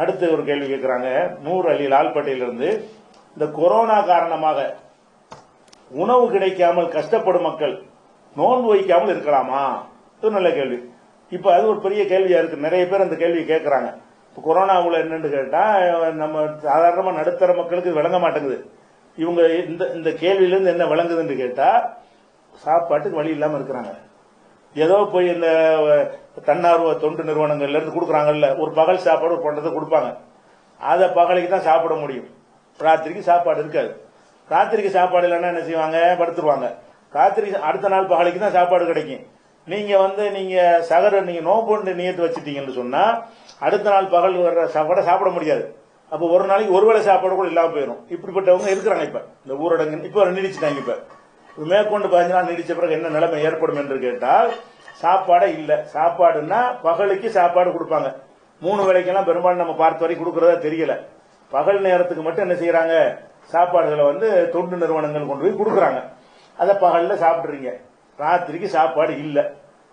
அடுத்து ஒரு கேள்வி கேட்குறாங்க நூறு அலி லால்பேட்டையிலிருந்து இந்த கொரோனா காரணமாக உணவு கிடைக்காமல் கஷ்டப்படும் மக்கள் நோன்பு வைக்காமல் இருக்கலாமா? இது நல்ல கேள்வி. இப்போ அது ஒரு பெரிய கேள்வியா இருக்கு. நிறைய பேர் அந்த கேள்வி கேட்கறாங்க இப்போ கொரோனாவில் என்னன்னு கேட்டால் நம்ம சாதாரணமாக நடுத்தர மக்களுக்கு இது விளங்க மாட்டேங்குது. இவங்க இந்த இந்த கேள்வியிலேருந்து என்ன விளங்குதுன்னு கேட்டால் சாப்பாட்டுக்கு வழி இல்லாமல் இருக்கிறாங்க. ஏதோ போய் இந்த தன்னார்வ தொண்டு நிறுவனங்கள்ல இருந்து கொடுக்குறாங்கல்ல. ஒரு பகல் சாப்பாடு ஒரு பண்டத்தை கொடுப்பாங்க. அதை பகலுக்கு தான் சாப்பிட முடியும். ராத்திரிக்கு சாப்பாடு இருக்காது. ராத்திரிக்கு சாப்பாடு இல்லைன்னா என்ன செய்வாங்க? படுத்துருவாங்க. ராத்திரி அடுத்த நாள் பகலுக்கு தான் சாப்பாடு கிடைக்கும். நீங்க வந்து நீங்க சகர நீங்க நோம்புண்டு நியத்து வச்சுட்டீங்கன்னு சொன்னா அடுத்த நாள் பகல் வர்ற சாப்பாடை சாப்பிட முடியாது. அப்போ ஒரு நாளைக்கு ஒருவேளை சாப்பாடு கூட இல்லாமல் போயிடும் இப்படிப்பட்டவங்க இருக்கிறாங்க இப்ப. இந்த ஊரடங்கு இப்போ நீடிச்சுட்டாங்க இப்ப. மேற்கொண்டு பதினஞ்சு நாள் நீடிச்ச பிறகு என்ன நிலைமை ஏற்படும் என்று கேட்டால் சாப்பாடே இல்லை. சாப்பாடுன்னா பகலுக்கு சாப்பாடு கொடுப்பாங்க. மூணு வேளைக்கெல்லாம் பெரும்பாலும் நம்ம பார்த்த வரை கொடுக்கறதா தெரியல. பகல் நேரத்துக்கு மட்டும் என்ன செய்யறாங்க? சாப்பாடுகளை வந்து தொண்டு நிறுவனங்கள் கொண்டு போய் கொடுக்குறாங்க. அதை பகலில் சாப்பிட்றீங்க. ராத்திரிக்கு சாப்பாடு இல்லை.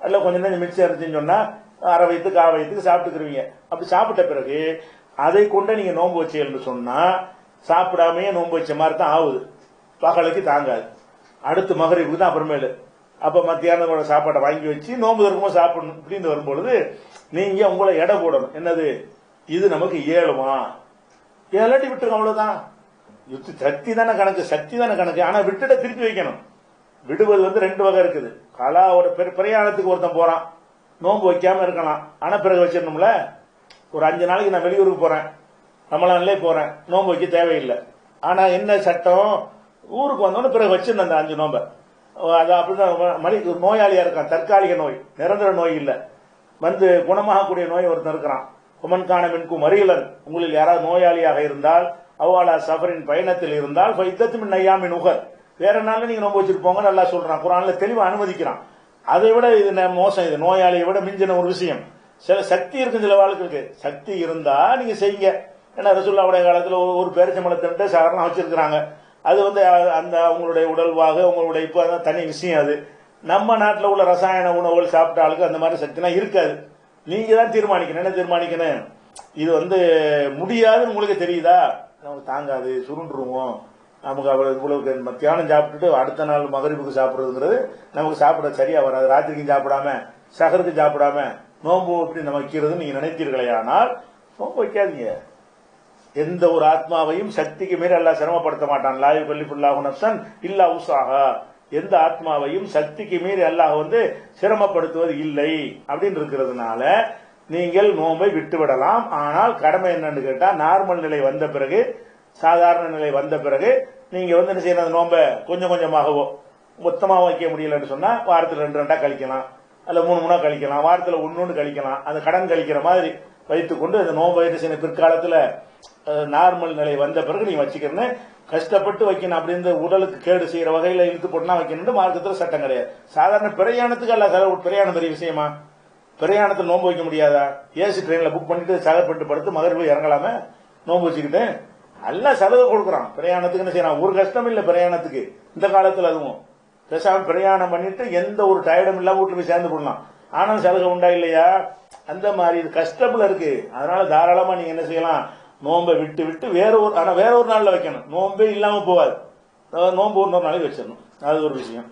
அதில் கொஞ்சம் நேரம் மிச்சம் இருந்துச்சுன்னு சொன்னால் அரை வயிற்றுக்கு ஆறு வயிற்றுக்கு சாப்பிட்டுக்குருவீங்க. அப்படி சாப்பிட்ட பிறகு அதை கொண்டு நீங்கள் நோன்பு வச்சீங்கன்னு சொன்னால் சாப்பிடாமையே நோன்பு வச்ச மாதிரி தான் ஆகுது. பகலுக்கு தாங்காது. அடுத்து மகரிப்புக்கு தான் அப்புறமேலு. அப்ப மத்தியானம் சாப்பாட்டை வாங்கி வச்சு நோன்பு இருக்கும்போது சாப்பிடணும் இப்படின்னு வரும்பொழுது நீங்க உங்களை எடை போடணும். என்னது? இது நமக்கு ஏழுமா ஏழாட்டி விட்டுருங்க அவ்வளவுதான். யுத்தி சக்தி தானே கணக்கு சக்தி தானே கணக்கு. ஆனா விட்டுட திருப்பி வைக்கணும். விடுவது வந்து ரெண்டு வகை இருக்குது. கலா ஒரு பெரு- பிரயாணத்துக்கு ஒருத்தன் போறான். நோன்பு வைக்காம இருக்கலாம். ஆனா பிறகு வச்சிடணும்ல? ஒரு அஞ்சு நாளைக்கு நான் வெளியூருக்கு போறேன். ரமலான்லே போறேன். நோன்பு வைக்க தேவையில்லை. ஆனா என்ன சட்டம்? ஊருக்கு வந்தோடனே பிறகு வச்சிருந்தேன் அந்த அஞ்சு நோன்பை அது அப்படிதான் மணி நோயாளியா இருக்கான். தற்காலிக நோய் நிரந்தர நோய் இல்லை. வந்து குணமாகக்கூடிய நோய் ஒருத்தன் இருக்கிறான். குமன்கான மின்கும் மறியலன் உங்களில் யாராவது நோயாளியாக இருந்தால் அவ்வாலா சஃபரின் பயணத்தில் இருந்தால் ஃபைத்தத்து நையாமின் உகர். வேற நாள்ல நீங்க நோன்பு வச்சிருப்போங்க நல்லா சொல்றான். குரான்ல தெளிவா அனுமதிக்கிறான். அதை விட இது ந- மோசம் இது நோயாளியை விட மிஞ்சின ஒரு விஷயம். சில சக்தி இருக்கும் சில வாழ்க்கைக்கு. சக்தி இருந்தா நீங்க செய்யுங்க. ஏன்னா ரசுல்லாவுடைய காலத்துல ஒரு- ஒரு பேரிச்சம்பளத்தின்ட்டு சாதாரண வச்சிருக்கிறாங்க. அது வந்து அந்த அவங்களுடைய உடல்வாக உங்களுடைய இப்போ அதான் தனி விஷயம் அது. நம்ம நாட்டில் உள்ள ரசாயன உணவுகள் சாப்பிட்ட ஆளுக்கு அந்த மாதிரி சக்திலாம் இருக்காது. நீங்கள் தான் தீர்மானிக்கணும். என்ன தீர்மானிக்கணும்? இது வந்து முடியாதுன்னு உங்களுக்கு தெரியுதா? நமக்கு தாங்காது சுருண்டுருவோம். நமக்கு அவ்வளோ இவ்வளவு மத்தியானம் சாப்பிட்டுட்டு அடுத்த நாள் மகரிப்புக்கு சாப்பிட்றதுங்கிறது நமக்கு சாப்பிட சரியாக வராது. ராத்திரிக்கும் சாப்பிடாம சகருக்கு சாப்பிடாம நோம்பு அப்படி நம்ம வைக்கிறது நீங்கள் நினைத்தீர்களே ஆனால் நோம்பு வைக்காதீங்க. எந்த ஒரு ஆத்மாவையும் சக்திக்கு மீறி அல்லா சிரமப்படுத்த மாட்டான். லாயு கல்லிஃபுல்லாஹு நப்சன் இல்லா உசாஹா எந்த ஆத்மாவையும் சக்திக்கு மீறி அல்லாஹ் வந்து சிரமப்படுத்துவது இல்லை அப்படின்னு இருக்கிறதுனால நீங்கள் நோன்பை விட்டு விடலாம் ஆனால் கடமை என்னன்னு கேட்டா நார்மல் நிலை வந்த பிறகு சாதாரண நிலை வந்த பிறகு நீங்க வந்து என்ன செய்யணும் அந்த நோன்பை கொஞ்சம் கொஞ்சமாகவோ மொத்தமாக வைக்க முடியலன்னு சொன்னா வாரத்தில் ரெண்டு ரெண்டா கழிக்கலாம். அல்ல மூணு மூணா கழிக்கலாம். வாரத்தில் ஒன்று ஒன்று கழிக்கலாம். அந்த கடன் கழிக்கிற மாதிரி வைத்துக்கொண்டு அந்த நோன்பை என்ன செய்யணும் நார்மல் நிலை வந்த பிறகு நீ வச்சுக்கிறேன்னு கஷ்டப்பட்டு வைக்கணும் அப்படின்னு உடலுக்கு கேடு செய்யற வகையில இழுத்து போட்டுனா வைக்கணும்னு மார்க்கத்தில் சட்டம் கிடையாது. சாதாரண பிரயாணத்துக்கு அல்ல செலவு பிரயாணம் பெரிய விஷயமா? பிரயாணத்தில் நோன்பு வைக்க முடியாதா? ஏசி ட்ரெயின்ல புக் பண்ணிட்டு சகப்பட்டு படுத்து மகரில் இறங்கலாமே? நோன்பு வச்சுக்கிட்டு? எல்லாம் செலவு கொடுக்குறான். பிரயாணத்துக்கு என்ன செய்யறான்? ஒரு கஷ்டம் இல்லை பிரயாணத்துக்கு. இந்த காலத்தில் அதுவும். பேசாம பிரயாணம் பண்ணிட்டு எந்த ஒரு டயர்டும் இல்லாம வீட்டுல போய் சேர்ந்து போடலாம் ஆனால் சலுகை உண்டா இல்லையா? அந்த மாதிரி இது கஷ்டப்பில் இருக்கு. அதனால தாராளமா நீங்க என்ன செய்யலாம்? நோன்பை விட்டு விட்டு வேற ஒரு ஆனா வேற ஒரு நாள்ல வைக்கணும். நோன்பே இல்லாம போகாது. அதாவது நோன்பு ஒரு நாளைக்கு வச்சிடணும். அது ஒரு விஷயம்.